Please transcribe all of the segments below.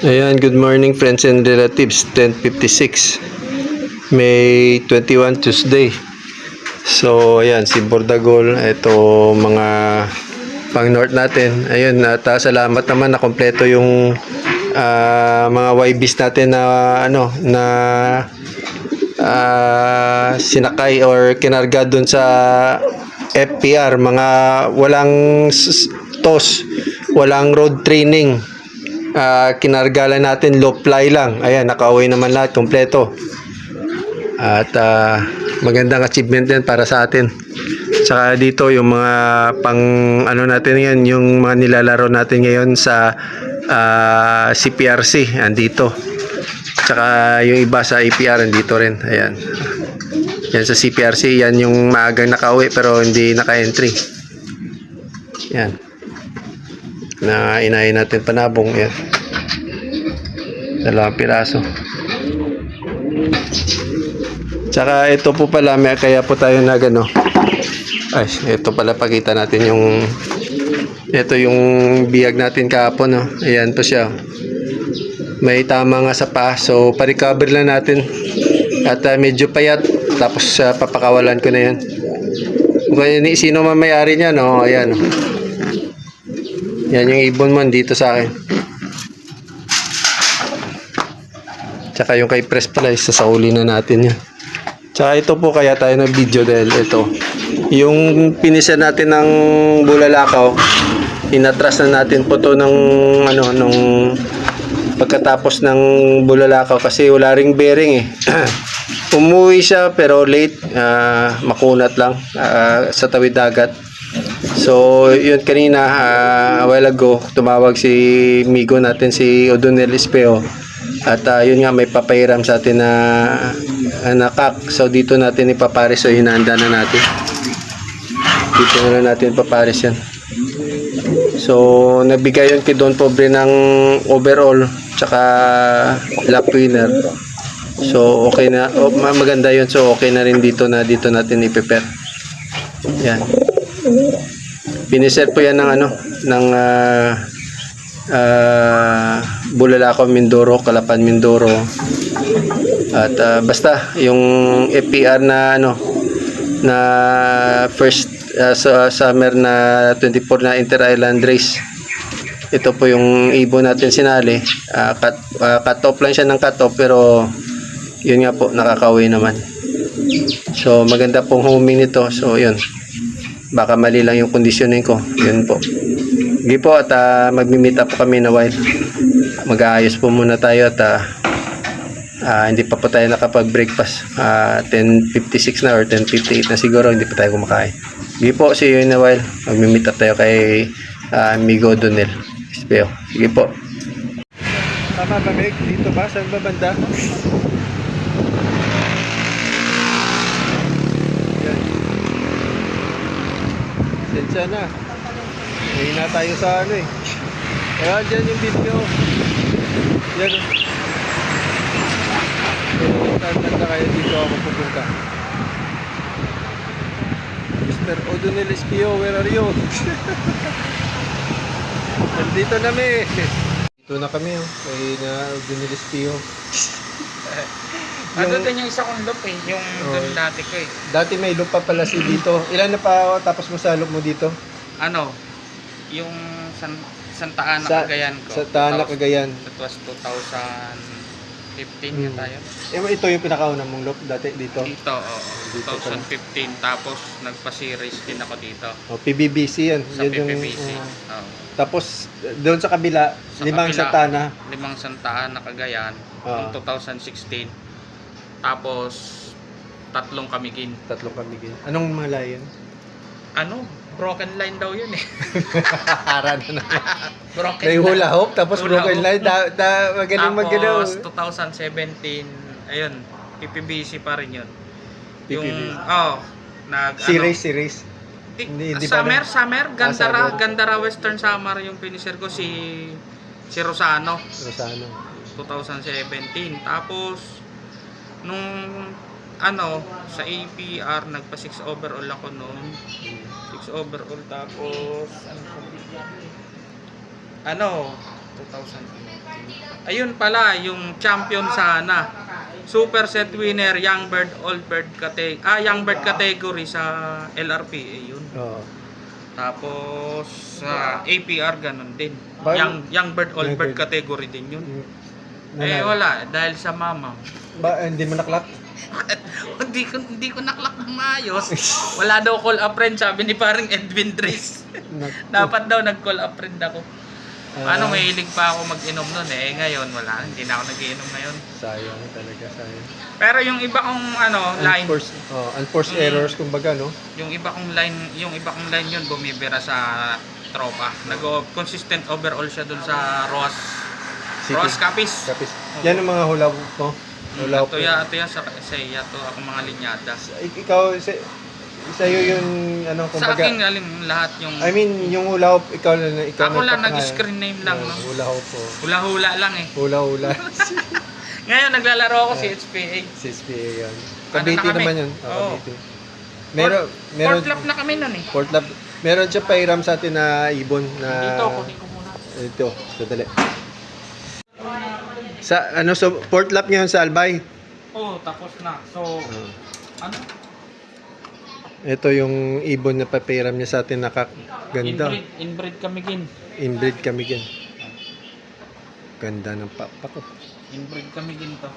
Ayan, good morning friends and relatives. 10.56. May 21 Tuesday. So, ayan, si Bordagol. Ito, mga pang north natin. Ayun, at ah, salamat naman na kompleto yung ah, mga YBs natin na ano, na ah, sinakay or kinarga dun sa FPR. Mga walang tos, walang road training Ah, kinarga lang natin low fly lang. Ayan, nakauwi naman lahat kompleto. At ah, magandang achievement din para sa atin. Saka dito yung mga pang ano natin yan, yung mga nilalaro natin ngayon sa ah, CPRC andito. Tsaka yung iba sa APR andito rin. Ayan. Yan sa CPRC, yan yung maagang nakauwi pero hindi naka-entry. Yan na inahin natin panabong yan dalawang piraso. Tsaka ito po pala may kaya po tayo na gano. Ay ito pala pakita natin yung ito yung biyag natin kahapon no? ayan po siya. May tama nga sa pa so pa-recover lang natin. At ah, medyo payat. Tapos ah, papakawalan ko na yan kung ni sino man may-ari niya no? Ayan. oh. Yan yung ibon mo dito sa akin. Tsaka yung kay Press pala, isasauli na natin yan. Tsaka ito po kaya tayo na video dahil ito. Yung pinisa natin ng bulalakaw, inatras na natin po to ng ano, nung pagkatapos ng bulalakaw kasi wala ring bearing eh. Umuwi siya pero late, ah, makunat lang ah, sa tawid dagat. So, yun kanina, ah, a while ago, tumawag si Migo natin, si O'Donnell Espeo. At ah, yun nga, may papairam sa atin na uh, nakak. So, dito natin ipapares. So, hinanda na natin. Dito na lang natin ipapares yan. So, nabigay yun kay Don Pobre ng overall, tsaka lap winner. So, okay na. Oh, ma- maganda yun. So, okay na rin dito na dito natin iprepare. Yan. Piniset po yan ng ano, ng ah ah, Bulalakaw Mindoro, Kalapan Mindoro. At ah, basta yung FPR na ano na first ah, sa summer na 24 na inter-island race. Ito po yung ibon natin sinali. Ah, cut, ah, cut off lang siya ng cut off pero yun nga po nakakauwi naman. So maganda pong homing nito. So yun baka mali lang yung conditioning ko. Yun po. Sige po at ah, magmi-meet up po kami na while mag-aayos po muna tayo at ah, ah, hindi pa po tayo nakapag-breakfast. Ah, 10.56 na or 10.58 na siguro hindi pa tayo kumakain. Sige po see you in a while. Magmi-meet up tayo kay ah, amigo Donel sige po. Tama ba Meg? dito ba? saan ba banda? Sensya na. May na tayo sa ano eh. Ayan, dyan yung video. Yan. So, saan na kaya dito ako pupunta? Mr. O'Donnell Espio, where are you? Nandito na kami. Dito na kami oh. Kay na O'Donnell Espio. Ano din yung isa kong loop eh, yung Oh. doon dati ko eh. Dati may lupa pala si dito. Ilan na pa ako tapos mo sa loop mo dito? Ano, yung San, Santa Ana Sa- Cagayan ko. Sa Tana, Cagayan. That was 2015 yun Hmm. tayo. Eh, ito yung pinakauna mong loop dati dito. Dito, oo. Dito pala. 2015. Tapos nagpa-series din ako dito. Oh, PBBC yan. Sa Yan yung, PPBC. oh. Oo. tapos doon sa kabila, Sa limang kabila. Santana. Limang Santa Ana Cagayan. Oo. Noong 2016. Tapos, tatlong kamigin. Tatlong kamigin. Anong mga layan? Ano? Broken line daw yun eh. Para na naman. Broken May hula hope, tapos Hula broken hoop. line. Da, da, magaling magalaw. Tapos 2017, ayun, PPBC pa rin yun. Yung, PPBC. oh, nag, Series, series. Di, Hindi- hindi pa summer, na- summer, Ah, Gandara, summer. Gandara Western Summer yung finisher ko si si Rosano, Rosano. 2017. Tapos, nung, ano, sa APR, nagpa 6 overall ako noon. 6 overall, tapos, ano, ano, 2018. Ayun pala, yung champion sana. Super set winner, young bird, old bird category. Ah, young bird category sa LRPA yun. Oo. Tapos sa APR ganun din. Young, young bird, old bird bird. category din yun. Eh wala, dahil sa mama. Ba, hindi mo naklak? hindi ko hindi ko naklak ng maayos. Wala daw call a friend sabi ni paring Edwin Dres. Dapat daw nag-call a friend ako. Paano may hilig pa ako mag-inom nun eh. Ngayon wala, hindi na ako nagiinom ngayon. Sayang talaga, sayang. Pero yung iba kong ano, line, Unforced, oh, unforced Mm. errors, kumbaga, no? yung iba kong line, yung iba kong line yun bumibira sa tropa. Nag consistent overall siya dun sa Ross City. Ross Capis. Kapis. Yan ang mga hula mo. Hula hoop. Ito ya, ito ya sa sa iya to ako mga linyada. Ik- Ikaw, sa, sa'yo yung, ano, Sa kumbaga, akin galing lahat yung I mean, yung hula hoop, ikaw na, ikaw ako lang nagpapangalan. nag-screen name lang no. Hula hoop, oh. Hula-hula lang eh. Hula hula. Ngayon naglalaro ako si HPA. si SPA yan. Ano Cavite na kami? naman yun. Oh, Oo. Cavite. Meron, meron, Fourth lap na kami nun eh. Fourth lap. Meron siya pairam sa atin na ibon na... Dito, kunin ko muna. Ito, sadali. Sa, ano, so, fourth lap ngayon sa Albay. Oh, tapos na. So, ano? Ito yung ibon na papairam niya sa atin, nakaganda. Inbreed, inbreed kami gin. Inbreed kami gan. Ganda ng papak. oh. Inbreed kami gin to.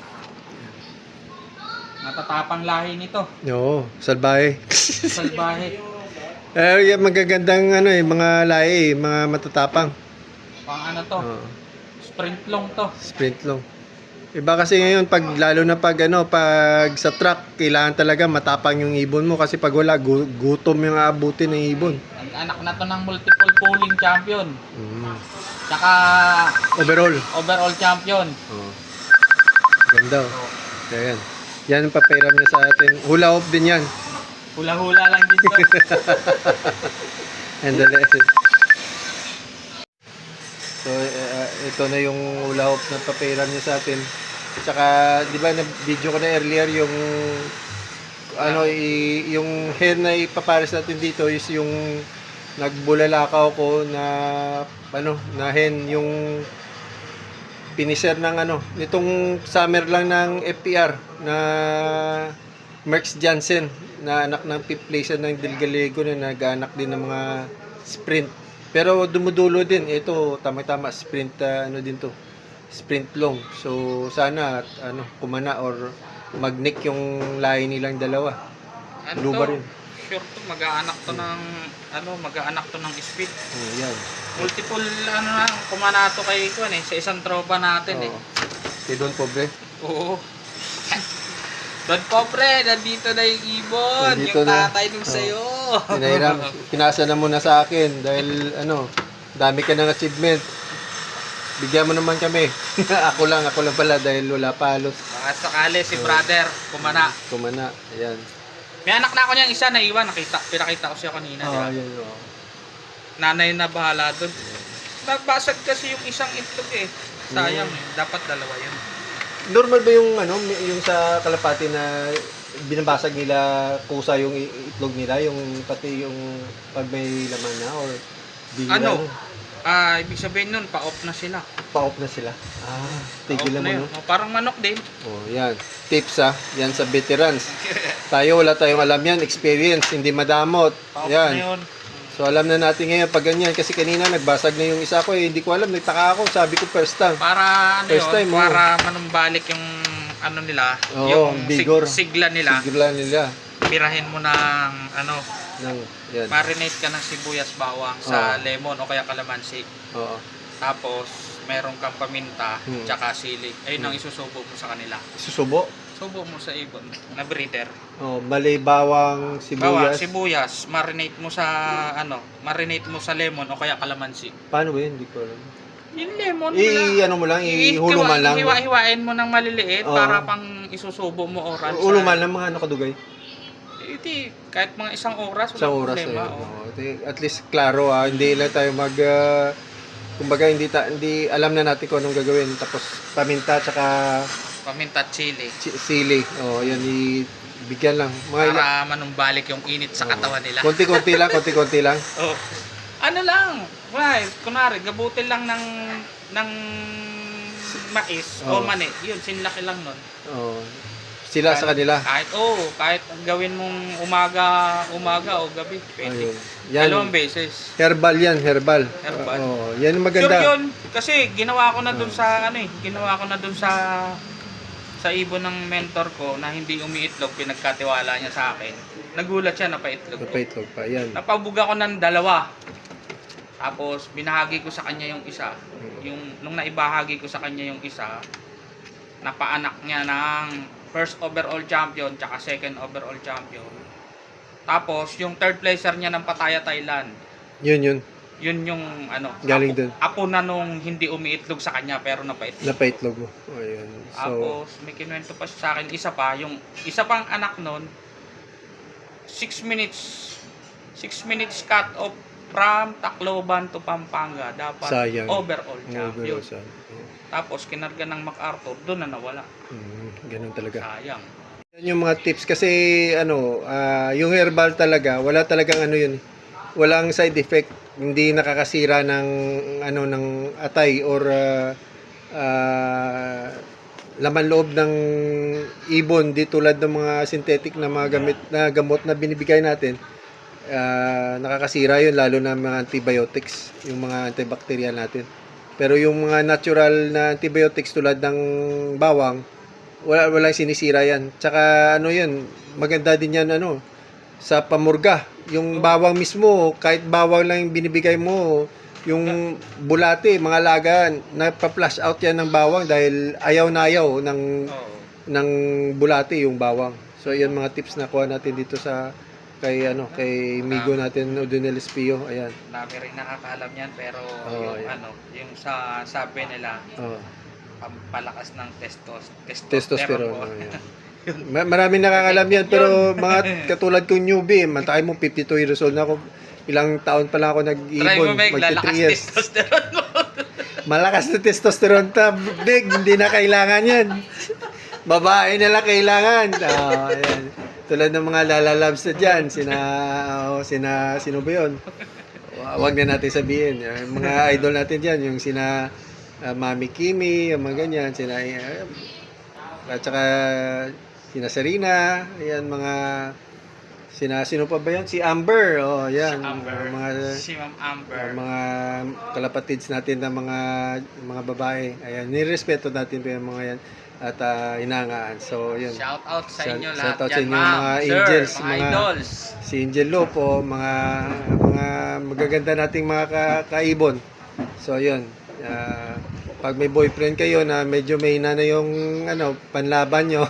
Natatapang lahi nito. Oo, salbahe. Salbahe. Eh, yung magagandang ano eh, mga lahi, mga matatapang. Pang ano to? Oo, Sprint long to. sprint long. Iba kasi ngayon pag lalo na pag ano pag sa truck kailangan talaga matapang yung ibon mo kasi pag wala gu- gutom yung aabutin ng ibon. Anak na to ng multiple pulling champion. Mm. Tsaka Overall. overall champion. Oo. Ganda. Oh. Kaya yan. Yan ang papairam niya sa atin. Hula hoop din yan. Hula-hula lang din to. And the lesson. So, uh, ito na yung hula hoop na papairam niya sa atin. Tsaka, di ba, na-video ko na earlier yung ano, i, yung hen na ipapares natin dito is yung nagbulalakaw ko na ano, na hen yung piniser ng ano, nitong summer lang ng FPR na Merx Jansen na anak ng fifth placer ng Del Gallego na nag-anak din ng mga sprint. Pero dumudulo din. Ito, tama-tama, sprint, ah, ano din to. Sprint long. So, sana, at, ano, kumana or magnik yung lahi nilang dalawa. Ano to? bar yun. Sure to, mag-aanak to ng, ano, mag-aanak to ng speed. Oh, yan. Multiple, ano na, kumanato kay Kwan eh, sa isang tropa natin eh. Oo. Kay Don Pobre. Oo. Don Pobre, nandito na yung ibon. Nandito yung tatay nung sa'yo. Pinairam. Pinasa na muna sa akin dahil, ano, dami ka ng achievement. Bigyan mo naman kami. ako lang, ako lang pala dahil wala pa halos. Baka sakali si brother, kumana. Kumana. Ayan. May anak na ako niyang isa na iwan. Nakita, pinakita ko siya kanina. Oo, ba? ayan. oo. Nanay na bahala doon. Nagbasag kasi yung isang itlog eh. Sayang eh. Dapat dalawa yun. Normal ba yung ano, yung sa kalapati na binabasag nila kusa yung itlog nila, yung pati yung pag may laman na or di Ano? Ah, ibig sabihin nun, pa-off na sila. pa-off na sila. Ah, tigil yun. No? Oh, parang manok din. Oh, yan. Tips ah, yan sa veterans. Tayo wala tayong alam yan, experience, hindi madamot. Pa-off Yan. na yun. So alam na natin ngayon pag ganyan kasi kanina nagbasag na yung isa ko eh, hindi ko alam, nagtaka ako, sabi ko first time. Para ano First yun, time, oh. para manumbalik yung ano nila, Oo, yung sig- vigor. sigla nila. Sigla nila Pirahin mo ng ano, ng yan. marinate ka ng sibuyas bawang sa lemon o kaya kalamansi. Oo. Tapos meron kang paminta, Hmm. tsaka sili. Ayun ang isusubo mo sa kanila. Susubo. Subo mo sa ibon na breeder. Oh, mali bawang Bawa, sibuyas. sibuyas, marinate mo sa ano, marinate mo sa lemon o kaya kalamansi. Paano ba yun? Hindi ko alam. Yung lemon I, ano mo lang, ihuluman lang. Hiwa-hiwain mo ng maliliit Oo. para pang isusubo mo oras. Uluman lang mga ano kadugay. Hindi, kahit mga isang oras, Sa walang oras eh. problema. oh. Oo, di- At least klaro ah, hindi lang tayo mag ah, kumbaga hindi ta, hindi alam na natin kung anong gagawin tapos paminta tsaka Paminta at chili. chi- sili. Oh, yan ibigyan lang. Mga ila- Para manumbalik yung init sa katawan nila. Konti-konti lang, konti-konti lang. Oh. Ano lang, kunwari, kunwari gabutin lang ng ng mais o Oo. mani. Yun, sinlaki lang nun. Oh. Sila sa kanila. Kahit, oo, kahit gawin mong umaga, umaga o gabi. Pwede. Ayun. Yan. Dalawang beses. Herbal yan, herbal. Herbal. Oo, yan ang Sure maganda. yun. Kasi ginawa ko na dun sa, ano eh, ginawa ko na dun sa sa ibon ng mentor ko na hindi umiitlog, pinagkatiwala niya sa akin. Nagulat siya na paitlog ko. Napaitlog pa, yan. Napabuga ko ng dalawa. Tapos binahagi ko sa kanya yung isa. Yung nung naibahagi ko sa kanya yung isa, napaanak niya ng first overall champion tsaka second overall champion. Tapos yung third placer niya ng Pattaya Thailand, Yun, yun. Yun yung ano, Galing apo, dun. apo na nung hindi umiitlog sa kanya pero napaitlog. Napaitlog mo. Oh, yun. So, Tapos may kinuwento pa siya sa akin isa pa, yung isa pang anak nun 6 minutes 6 minutes cut off from Tacloban to Pampanga dapat Sayang. overall champion. sa- oh. Tapos kinarga ng MacArthur, doon na nawala. Mm, ganun talaga. Sayang. Yan yung mga tips kasi ano, ah, yung herbal talaga, wala talagang ano yun. Walang side effect, hindi nakakasira ng ano ng atay or ah, ah, laman loob ng ibon di tulad ng mga synthetic na mga gamit na gamot na binibigay natin. ah, nakakasira yun lalo na mga antibiotics, yung mga antibacterial natin. Pero yung mga natural na antibiotics tulad ng bawang, wala walang sinisira yan. Tsaka ano yun, maganda din yan ano sa pamurga. Yung bawang mismo, kahit bawang lang yung binibigay mo, yung bulate, mga laga, nagpa-flash out yan ng bawang dahil ayaw na ayaw ng ng bulate yung bawang. So yan mga tips na kuha natin dito sa kay ano kay Migo natin Odonel Espio. Ayan. Dami rin nakakaalam yan pero Oo, yung yan. ano, yung sa sabi nila Oh, pampalakas ng testos testosterone. po. Oh. Ma- maraming nakakalam yan pero mga katulad kong newbie, matay mo 52 years old na ako. Ilang taon pa lang ako Try mo, Meg, magti lalakas 3 years. testosterone mo. Malakas na testosterone ta, big, hindi na kailangan yan. Babae na lang kailangan. Ah, ayan. Tulad ng mga lalalabs na dyan, sina, oh, sina, sino ba yun? Wa- Wag na natin sabihin. Yung mga idol natin dyan, yung sina ah, Mami Kimi, yung mga ganyan, sina, eh, at saka sina Serena, ayan, mga, sina, sino pa ba yan? Si Amber, oh, yan. Si Amber. Mga, si Ma'am Amber. ang mga kalapatids natin na mga mga babae. Ayan, nirespeto natin yung mga yan at uh, inangaan. So, yun. Shout out sa Shout- inyo shout lahat out sa inyo, mga sir, angels, mga, mga- idols. Si Angel Lopo, mga mga magaganda nating mga ka- kaibon. So, yun. Ah, pag may boyfriend kayo na medyo may na yung ano, panlaban nyo.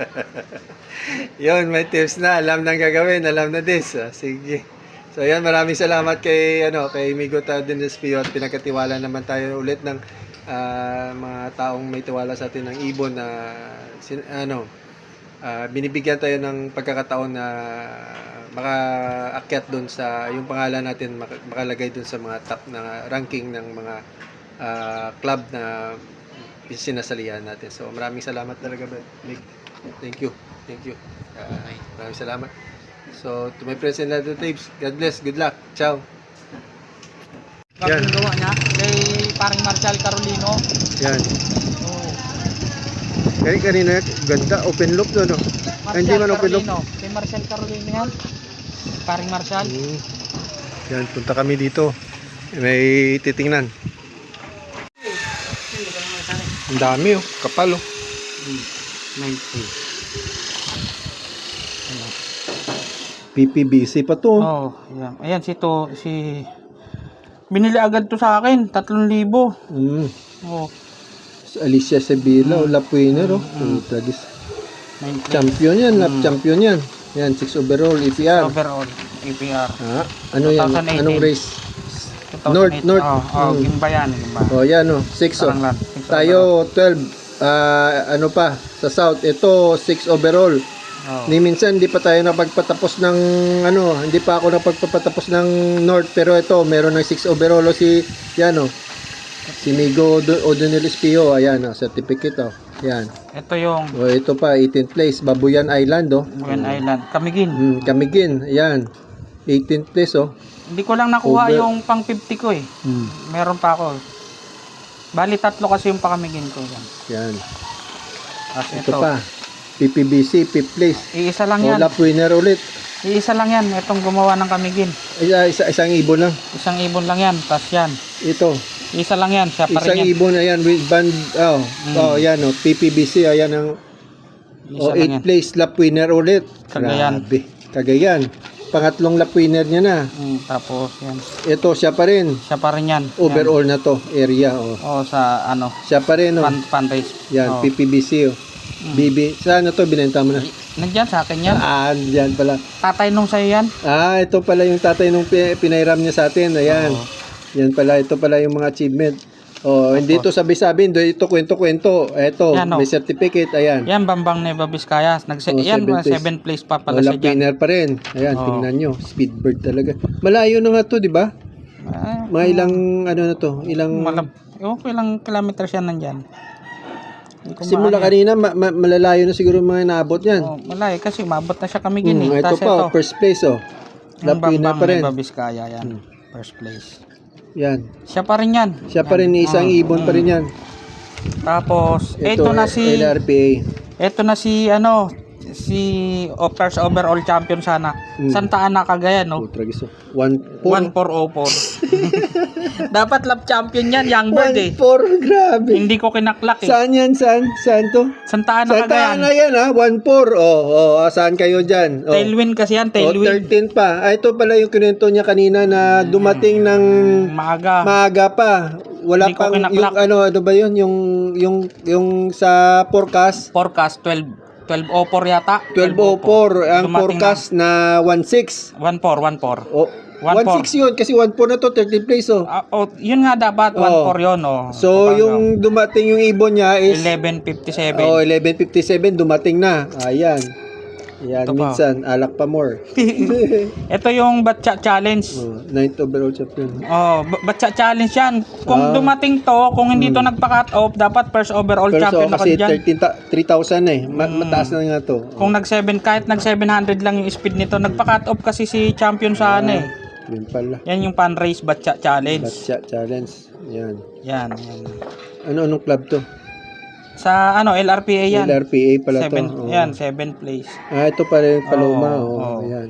yun, may tips na. Alam nang gagawin. Alam na this. Ah, sige. So, yan. Maraming salamat kay, ano, kay Migo Tardenes Pio at pinagkatiwala naman tayo ulit ng ah, mga taong may tiwala sa atin ng ibon na sin- ano, ah, binibigyan tayo ng pagkakataon na makaakyat doon sa yung pangalan natin maka- makalagay doon sa mga top na ranking ng mga ah, club na sinasalihan natin. So maraming salamat talaga Brad. Nick. Thank you. Thank you. Ah, maraming salamat. So to my friends and relatives, God bless. Good luck. Ciao. Yan. Bagong gawa niya kay paring Marshall Carolino. Yan. Oh, Kaya kanina, ganda. Open loop no, no? Ah, hindi man open loop. Kay Marshall Carolino yan. Paring Marshall. Mm. Yan, punta kami dito. May titingnan. Ang dami oh, kapal oh. PPBC pa to. oh. Oh, yan. Ayan si to si Binili agad to sa akin, 3,000. Mm. Oh, Si Alicia Sevilla, oh, lap winner oh. Puta, gis. 90 Champion yan, lap champion yan. Yan, 6 overall, EPR. overall APR. Ha? Ano yan? 2018. Anong race? 2008. North, North. Oh, oh Mm. Gimba yan, Gimba. Oh, yan oh, 6 oh. Tayo 12 ah, ano pa sa south ito 6 overall. Oh. ni minsan hindi pa tayo napagpatapos ng ano hindi pa ako napagpapatapos ng north pero ito meron ng 6 overall oh, si yan oh si Migo Do- O'Donnell Espio ayan oh, certificate oh yan Ito yung oh, ito pa 18th place Babuyan Island oh Buyan Island. Kamigin. Hmm, Kamigin, ayan. 18th place, oh. Hindi ko lang nakuha Over. yung pang 50 ko eh. Hmm. Meron pa ako. Bali tatlo kasi yung pakamigin ko yan. Yan. Tapos Ito ito. pa. PPBC, 5th place. Iisa lang yan. lap winner ulit. Iisa lang yan. Itong gumawa ng kamigin. Isa, isa, isang ibon lang. Isang ibon lang yan. Tapos yan. Ito. Isa lang yan. Siya pa Isang rin yan. ibon, ayan, with band, oh, oh, yan, oh, PPBC, ayan ang, Isa oh, lang 8th yan. place lap winner ulit. Cagayan. Grabe. Cagayan. Pangatlong lap winner niya na. Mm, tapos yan. Ito, siya pa rin. Siya pa rin yan. Overall na to, area, oh. O sa ano. Siya pa rin, oh. Fan, fan race. Yan, O. PPBC, oh. Mm. BB, saan na to, binenta mo na? Nandyan sa akin yan. Ah, yan pala. Tatay nung sa'yo yan. Ah, ito pala yung tatay nung pi- pinairam niya sa atin. Ayan. Oo. Yan pala, ito pala yung mga achievement. Oh, hindi ito sabi-sabi, hindi ito kwento-kwento. Ito, Yan, oh. may certificate, ayan. Yan, Bambang Neva Vizcaya. Nag Oh, yan, seven place. 7 place pa pala Wala siya dyan. winner pa rin. Ayan, Oo. tingnan nyo. Speedbird talaga. Malayo na nga to, di ba? Ah, Mga ilang, ano na to, ilang... malab Ewan ko ilang kilometers yan nandyan. Hindi ko Simula kanina, ma- ma- malalayo na siguro mga naabot yan. Oh, wala eh, kasi umabot na siya kami gini. Hmm, ito Tapos pa, ito, first place, oh. yung Lap winner Bambang pa rin. Vizcaya yan. Hmm. First place. Yan. Siya pa rin yan. Siya pa rin, isang Ah, ibon pa rin yan. Tapos, ito, Ito, na si, LRPA. ito na si, ano, si oh, first overall champion sana. Hmm. Santa Ana Cagayan, no? Oh, oh. One, four. 1404. Dapat lap champion yan, young bird One, eh. four, grabe. Hindi ko kinaklak eh. Saan yan? Saan? Saan to? Santa Ana Saan Cagayan. na yan ha? 1-4. Oh, oh, ah, saan kayo dyan? Oh. Tailwind kasi yan, Oh, tailwind. 13 pa. Ah, ito pala yung kinento niya kanina na dumating ng Maaga. maaga pa. Wala Hindi pang yung ano ano ba yun yung yung yung sa forecast forecast 12 1204 yata. 1204 ang Dumating forecast na 16. Na, 14 14. Oh, 16 yun kasi 14 na to 30 place oh. Ah, oh, yun nga dapat 14 Oh. yun oh. So Kapag, yung dumating yung ibon niya is 1157. oh 1157 dumating na. Ayan. Yan Ito pa. minsan alak pa more. Ito yung Batcha Challenge. oh, ninth overall champion. Oh, ba- Batcha Challenge yan. Kung Ah. Hmm. dumating to, kung hindi to nagpa-cut off, dapat first overall Pero so, champion ako kasi dyan. 13 ta- 3,000 eh. Ma- Mm. Mataas na nga to. Kung nag 7 kahit nag 700 lang yung speed nito, nagpa-cut off kasi si champion sa ano eh. Yun pala. Yan yung pan race Batcha Challenge. Batcha challenge. Yan. Yan, yan. Ano anong club to? Sa ano, LRPA yan. LRPA pala Seven, to. Oo. Yan, 7 place. Ah, ito pala yung Paloma. Oo, Oh, oo. Ayan.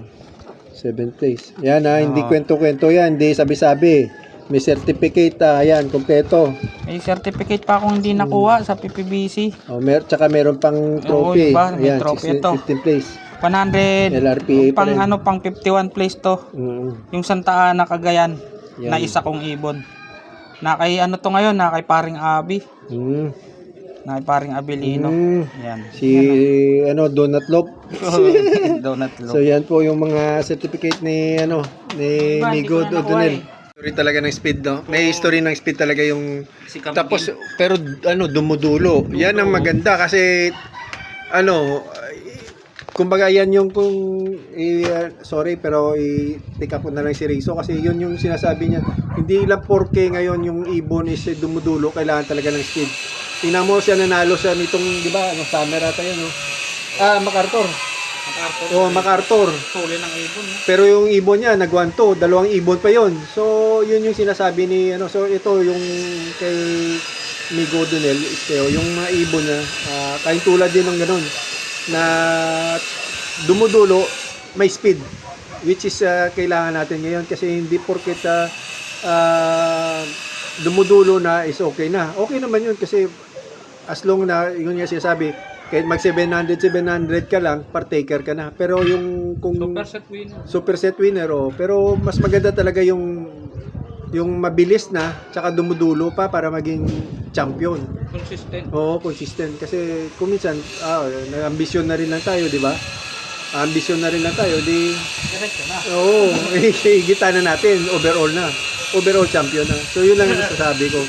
Seventh place. Yan ah, hindi Oo. kwento-kwento yan. Hindi sabi-sabi. May certificate ah. Ayan, kompleto. May certificate pa akong hindi nakuha sa PPBC. Oh, mer tsaka meron pang trophy. iba, may Ayan, trophy 16 ito. 15th place. 100 LRPA pa pang rin. ano pang 51 place to. Mm. Yung Santa Ana Cagayan Yan. na isa kong ibon. Na kay ano to ngayon, na kay paring Abi, Mm. Na paring Abilino. Mm. Yan. Si ano Donut Lop. Donut So Loop. yan po yung mga certificate ni ano ni nakuha O'Donnell. eh. Story talaga ng speed no. May history ng speed talaga yung Si tapos pero ano dumudulo. Yan ang maganda kasi ano kumbaga yan yung kung i- uh, sorry pero i-pick up na lang si Rizzo kasi yun yung sinasabi niya hindi lang porke ngayon yung ibon is eh, dumudulo kailangan talaga ng speed tingnan mo siya nanalo siya nitong di ba ano summer ata yun no ah MacArthur MacArthur. oh MacArthur Huli ng ibon. no? pero yung ibon niya, nag-1 to, dalawang ibon pa yon. So, yun yung sinasabi ni, ano, so ito yung kay Migo Donel, Isteo, yung mga ibon na, uh, kain tulad din ng ganun, na dumudulo, may speed, which is ah, kailangan natin ngayon kasi hindi porket ah, ah, dumudulo na is okay na. Okay naman yun kasi as long na, yun nga sinasabi, kahit mag 700, 700 ka lang, partaker ka na. Pero yung kung Super set winner. super set winner oh, pero mas maganda talaga yung yung mabilis na tsaka dumudulo pa para maging champion. Consistent. Oo, consistent kasi kung minsan ah, nag-ambisyon na rin lang tayo, di ba? Ambisyon na rin lang tayo, di Diretso na. Oo, higita na natin, overall na. Overall champion na. So yun lang yung sasabi ko.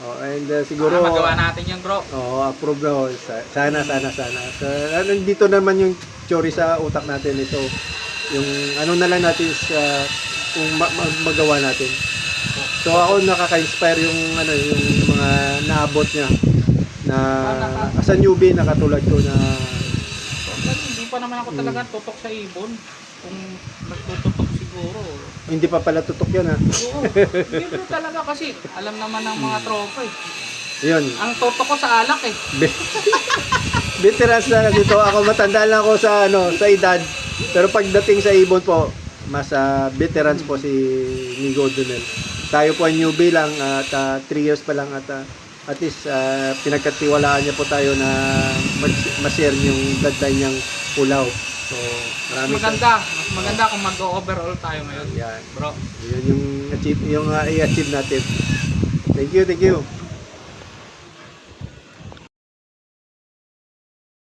Oh, and uh, siguro Siguro magawa natin yung bro. Oo, approve na. oh. Sa- Sana, sana, sana. So, ah, nandito naman yung theory sa utak natin ito. Yung ano na lang natin sa kung ma- ma- magawa natin. So ako nakaka-inspire yung ano yung mga naabot niya na sa newbie na katulad ko na Hindi pa naman ako talaga tutok sa ibon. Kung nagtututok Hindi pa pala tutok yan ha. Oo, libre talaga kasi. Alam naman ng mga tropa eh. Yun. Ang toto ko sa alak eh. Veterans na kasi to. Ako matanda lang ako sa ano, sa edad. Pero pagdating sa ibon po, mas ah, veterans po si Nigo Dunel. Tayo po ay newbie lang at 3 years pa lang at ah, at least ah, pinagkatiwalaan niya po tayo na mag- ma-share yung bloodline niyang pulaw. So, Mas maganda. Mas maganda kung mag-overall tayo ngayon. Yan. Bro. Yun yung achieve yung ah, i-achieve natin. Thank you, thank you.